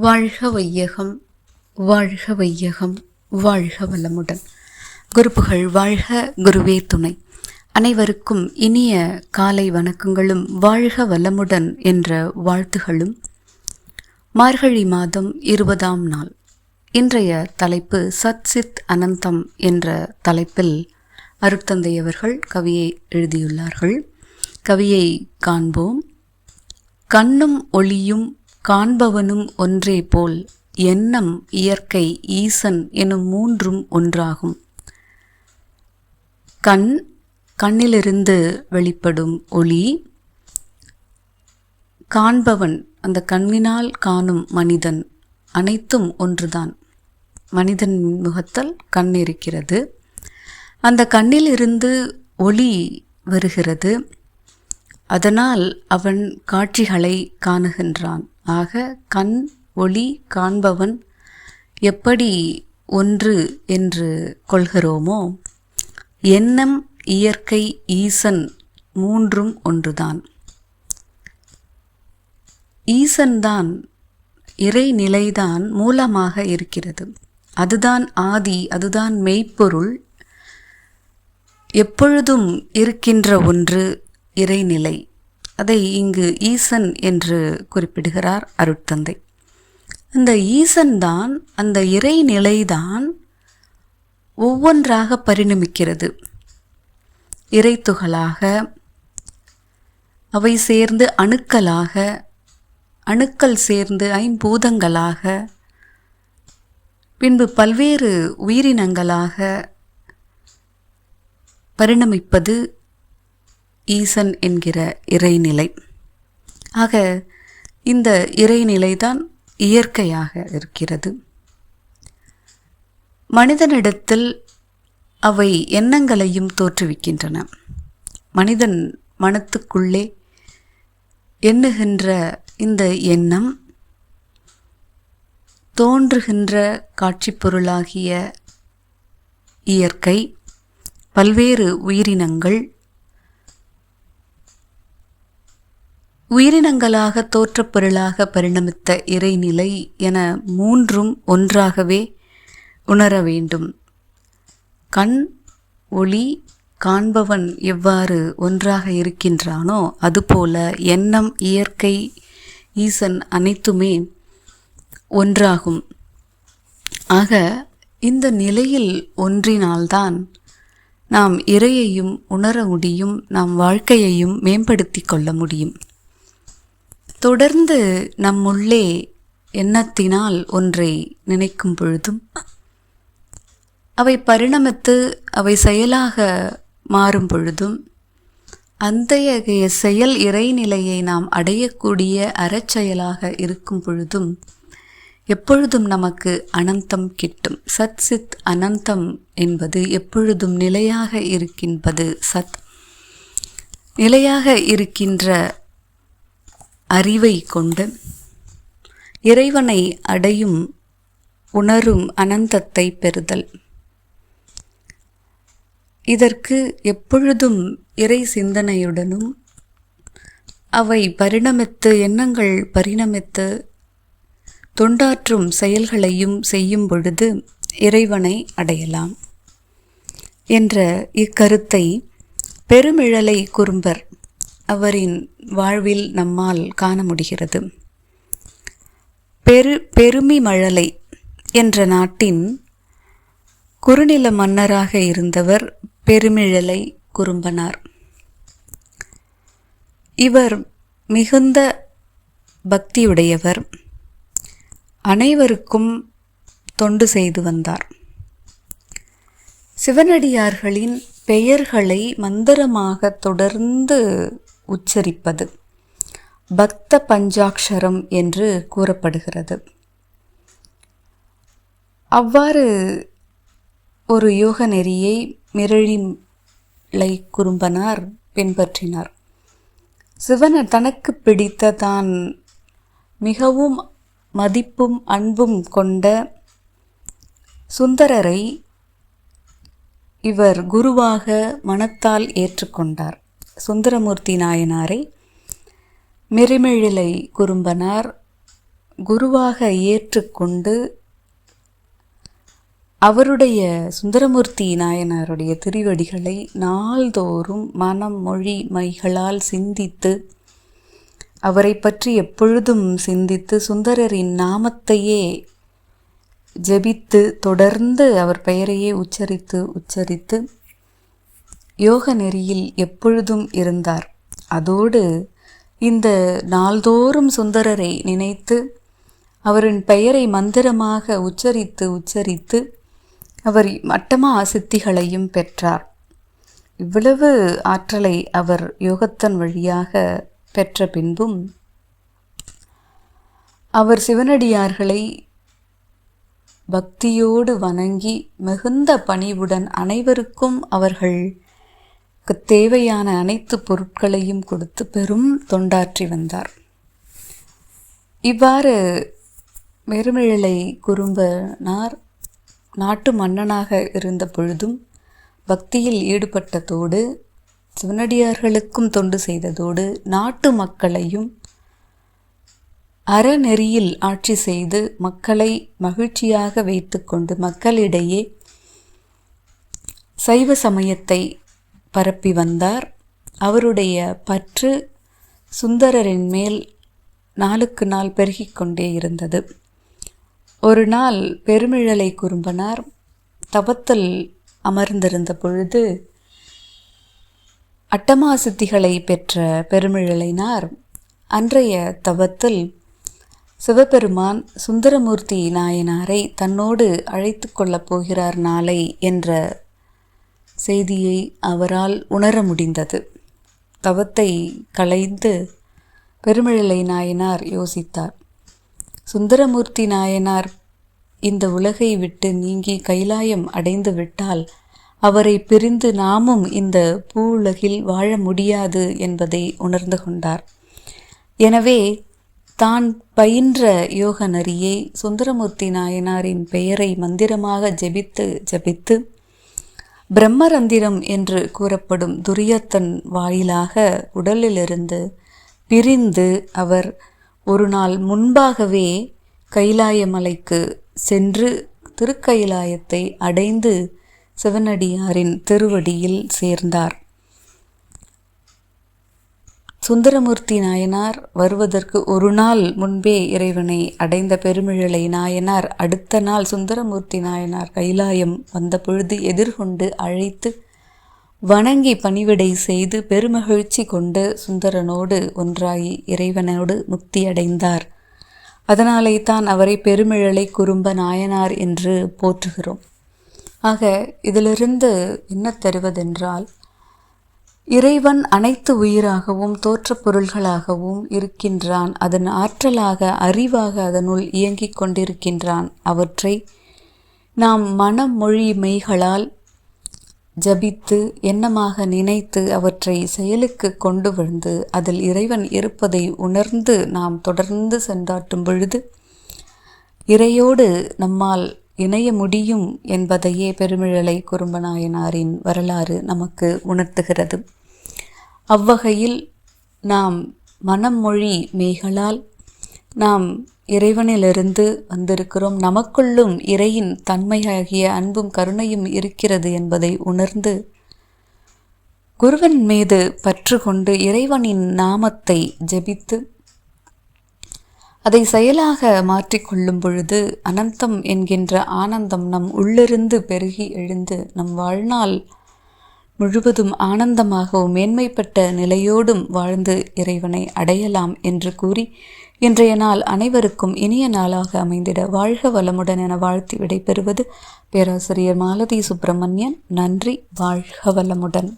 வாழ்க வையகம் வாழ்க வையகம் வாழ்க வளமுடன் குருப்புகள் வாழ்க குருவே துணை. அனைவருக்கும் இனிய காலை வணக்கங்களும் வாழ்க வளமுடன் என்ற வாழ்த்துகளும். மார்கழி மாதம் இருபதாம் நாள். இன்றைய தலைப்பு சத் சித் அனந்தம் என்ற தலைப்பில் அருட்தந்தை அவர்கள் கவியை எழுதியுள்ளார்கள். கவியை காண்போம். கண்ணும் ஒளியும் காண்பவனும் ஒன்றே போல் எண்ணம் இயற்கை ஈசன் எனும் மூன்றும் ஒன்றாகும். கண் கண்ணிலிருந்து வெளிப்படும் ஒளி காண்பவன் அந்த கண்ணினால் காணும் மனிதன் அனைத்தும் ஒன்றுதான். மனிதன் முகத்தில் கண் இருக்கிறது. அந்த கண்ணிலிருந்து ஒளி வருகிறது. அதனால் அவன் காட்சிகளை காணுகின்றான். ஆக கண் ஒளி காண்பவன் எப்படி ஒன்று என்று கொள்கிறோமோ எண்ணம் இயற்கை ஈசன் மூன்றும் ஒன்றுதான். ஈசன்தான் இறைநிலைதான் மூலமாக இருக்கிறது. அதுதான் ஆதி அதுதான் மெய்ப்பொருள். எப்பொழுதும் இருக்கின்ற ஒன்று இறைநிலை. அதை இங்கு ஈசன் என்று குறிப்பிடுகிறார் அருட்தந்தை. அந்த ஈசன்தான் அந்த இறைநிலைதான் ஒவ்வொன்றாக பரிணமிக்கிறது. இறைத்துகளாக அவை சேர்ந்து அணுக்களாக அணுக்கள் சேர்ந்து ஐம்பூதங்களாக பின்பு பல்வேறு உயிரினங்களாக பரிணமிப்பது ஈசன் என்கிற இறைநிலை. ஆக இந்த இறைநிலைதான் இயற்கையாக இருக்கிறது. மனிதனிடத்தில் அவை எண்ணங்களையும் தோற்றுவிக்கின்றன. மனிதன் மனத்துக்குள்ளே எண்ணுகின்ற இந்த எண்ணம் தோன்றுகின்ற காட்சிப்பொருளாகிய இயற்கை பல்வேறு உயிரினங்கள் உயிரினங்களாக தோற்றப் பொருளாக பரிணமித்த இறைநிலை என மூன்றும் ஒன்றாகவே உணர வேண்டும். கண் ஒளி காண்பவன் எவ்வாறு ஒன்றாக இருக்கின்றானோ அதுபோல எண்ணம் இயற்கை ஈசன் அனைத்துமே ஒன்றாகும். ஆக இந்த நிலையில் ஒன்றினால்தான் நாம் இறையையும் உணர முடியும் நாம் வாழ்க்கையையும் மேம்படுத்தி கொள்ள முடியும். தொடர்ந்து நம்முள்ளே எண்ணத்தினால் ஒன்றை நினைக்கும் பொழுதும் அவை பரிணமித்து அவை செயலாக மாறும் பொழுதும் அந்தைய செயல் இறைநிலையை நாம் அடையக்கூடிய அறச்செயலாக இருக்கும் பொழுதும் எப்பொழுதும் நமக்கு அனந்தம் கிட்டும். சத் சித் அனந்தம் என்பது எப்பொழுதும் நிலையாக இருக்கின்பது சத். நிலையாக இருக்கின்ற அறிவை கொண்டு இறைவனை அடையும் உணரும் அனந்தத்தை பெறுதல். இதற்கு எப்பொழுதும் இறை சிந்தனையுடனும் அவை பரிணமித்து எண்ணங்கள் பரிணமித்து தொண்டாற்றும் செயல்களையும் செய்யும் பொழுது இறைவனை அடையலாம். என்ற இக்கருத்தை பெருமிழலை குறும்பர் அவரின் வாழ்வில் நம்மால் காண முடிகிறது. பெரு பெருமி மழலை என்ற நாட்டின் குறுநில மன்னராக இருந்தவர் பெருமிழலை குறும்பனார். இவர் மிகுந்த பக்தியுடையவர். அனைவருக்கும் தொண்டு செய்து வந்தார். சிவனடியார்களின் பெயர்களை மந்திரமாக தொடர்ந்து உச்சரிப்பது. பக்த பஞ்சாட்சரம் என்று கூறப்படுகிறது. அவ்வாறு ஒரு யோக நெறியை மிரழிலை குறும்பனார் பின்பற்றினார். சிவன தனக்கு பிடித்த தான் மிகவும் மதிப்பும் அன்பும் கொண்ட சுந்தரரை இவர் குருவாக மனத்தால் ஏற்றுக்கொண்டார். சுந்தரமூர்த்தி நாயனாரை மிரிமிழிலை குறும்பனார் குருவாக ஏற்றுக்கொண்டு அவருடைய சுந்தரமூர்த்தி நாயனாருடைய திருவடிகளை நாள்தோறும் மனம் மொழி மைகளால் சிந்தித்து அவரை பற்றி எப்பொழுதும் சிந்தித்து சுந்தரரின் நாமத்தையே ஜெபித்து தொடர்ந்து அவர் பெயரையே உச்சரித்து உச்சரித்து யோக நெறியில் எப்பொழுதும் இருந்தார். அதோடு இந்த நாள்தோறும் சுந்தரரை நினைத்து அவரின் பெயரை மந்திரமாக உச்சரித்து உச்சரித்து அவர் மட்டமா சித்திகளையும் பெற்றார். இவ்வளவு ஆற்றலை அவர் யோகத்தன் வழியாக பெற்ற பின்பும் அவர் சிவனடியார்களை பக்தியோடு வணங்கி மிகுந்த பணிவுடன் அனைவருக்கும் அவர்கள் தேவையான அனைத்து பொருட்களையும் கொடுத்து பெரும் தொண்டாற்றி வந்தார். இவ்வாறு மெருமிழலை குறும்பனார் நாட்டு மன்னனாக இருந்த பொழுதும் பக்தியில் ஈடுபட்டதோடு சிவனடியார்களுக்கும் தொண்டு செய்ததோடு நாட்டு மக்களையும் அறநெறியில் ஆட்சி செய்து மக்களை மகிழ்ச்சியாக வைத்துக்கொண்டு மக்களிடையே சைவ சமயத்தை பரப்பி வந்தார். அவருடைய பற்று சுந்தரரின் மேல் நாளுக்கு நாள் பெருகிக் கொண்டே இருந்தது. ஒரு நாள் பெருமிழலை குறும்பனார் தவத்தில் அமர்ந்திருந்த பொழுது அட்டமா சித்திகளை பெற்ற பெருமிழலைனார். அன்றைய தவத்தில் சிவபெருமான் சுந்தரமூர்த்தி நாயனாரை தன்னோடு அழைத்து கொள்ளப் போகிறார் நாளை என்ற செய்தியை அவரால் உணர முடிந்தது. தவத்தை கலைந்து பெருமிழலை நாயனார் யோசித்தார். சுந்தரமூர்த்தி நாயனார் இந்த உலகை விட்டு நீங்கி கைலாயம் அடைந்து விட்டால் அவரை பிரிந்து நாமும் இந்த பூ உலகில் வாழ முடியாது என்பதை உணர்ந்து கொண்டார். எனவே தான் பயின்ற யோக நரியை சுந்தரமூர்த்தி நாயனாரின் பெயரை மந்திரமாக ஜெபித்து ஜெபித்து பிரம்மரந்திரம் என்று கூறப்படும் துரியத்தன் வாயிலாக உடலிலிருந்து பிரிந்து அவர் ஒரு நாள் முன்பாகவே கைலாய மலைக்கு சென்று திருக்கைலாயத்தை அடைந்து சிவனடியாரின் திருவடியில் சேர்ந்தார். சுந்தரமூர்த்தி நாயனார் வருவதற்கு ஒரு நாள் முன்பே இறைவனை அடைந்த பெருமிழலை நாயனார் அடுத்த நாள் சுந்தரமூர்த்தி நாயனார் கைலாயம் வந்த பொழுது எதிர்கொண்டு அழைத்து வணங்கி பணிவிடை செய்து பெருமகிழ்ச்சி கொண்டு சுந்தரனோடு ஒன்றாகி இறைவனோடு முக்தி அடைந்தார். அதனாலே தான் அவரை பெருமிழலை குறும்ப நாயனார் என்று போற்றுகிறோம். ஆக இதிலிருந்து என்ன தருவதென்றால் இறைவன் அனைத்து உயிராகவும் தோற்ற பொருள்களாகவும் இருக்கின்றான். அதன் ஆற்றலாக அறிவாக அதனுள் இயங்கிக் கொண்டிருக்கின்றான். அவற்றை நாம் மனம் மொழி மெய்களால் ஜபித்து எண்ணமாக நினைத்து அவற்றை செயலுக்கு கொண்டு வந்து அதில் இறைவன் இருப்பதை உணர்ந்து நாம் தொடர்ந்து சென்றாட்டும் பொழுது இறையோடு நம்மால் இணைய முடியும் என்பதையே பெருமிழலை குறும்பநாயனாரின் வரலாறு நமக்கு உணர்த்துகிறது. அவ்வகையில் நாம் மனம் மொழி மெய்களால் நாம் இறைவனிலிருந்து வந்திருக்கிறோம். நமக்குள்ளும் இறையின் தன்மையாகிய அன்பும் கருணையும் இருக்கிறது என்பதை உணர்ந்து குருவன் மீது பற்று கொண்டு இறைவனின் நாமத்தை ஜெபித்து அதை செயலாக மாற்றிக்கொள்ளும் பொழுது அனந்தம் என்கின்ற ஆனந்தம் நம் உள்ளிருந்து பெருகி எழுந்து நம் வாழ்நாள் முழுவதும் ஆனந்தமாகவும் மேன்மைப்பட்ட நிலையோடும் வாழ்ந்து இறைவனை அடையலாம் என்று கூறி இன்றைய நாள் அனைவருக்கும் இனிய நாளாக அமைந்திட வாழ்க வளமுடன் என வாழ்த்தி விடைபெறுவது பேராசிரியர் மாலதி சுப்பிரமணியன். நன்றி வாழ்க வளமுடன்.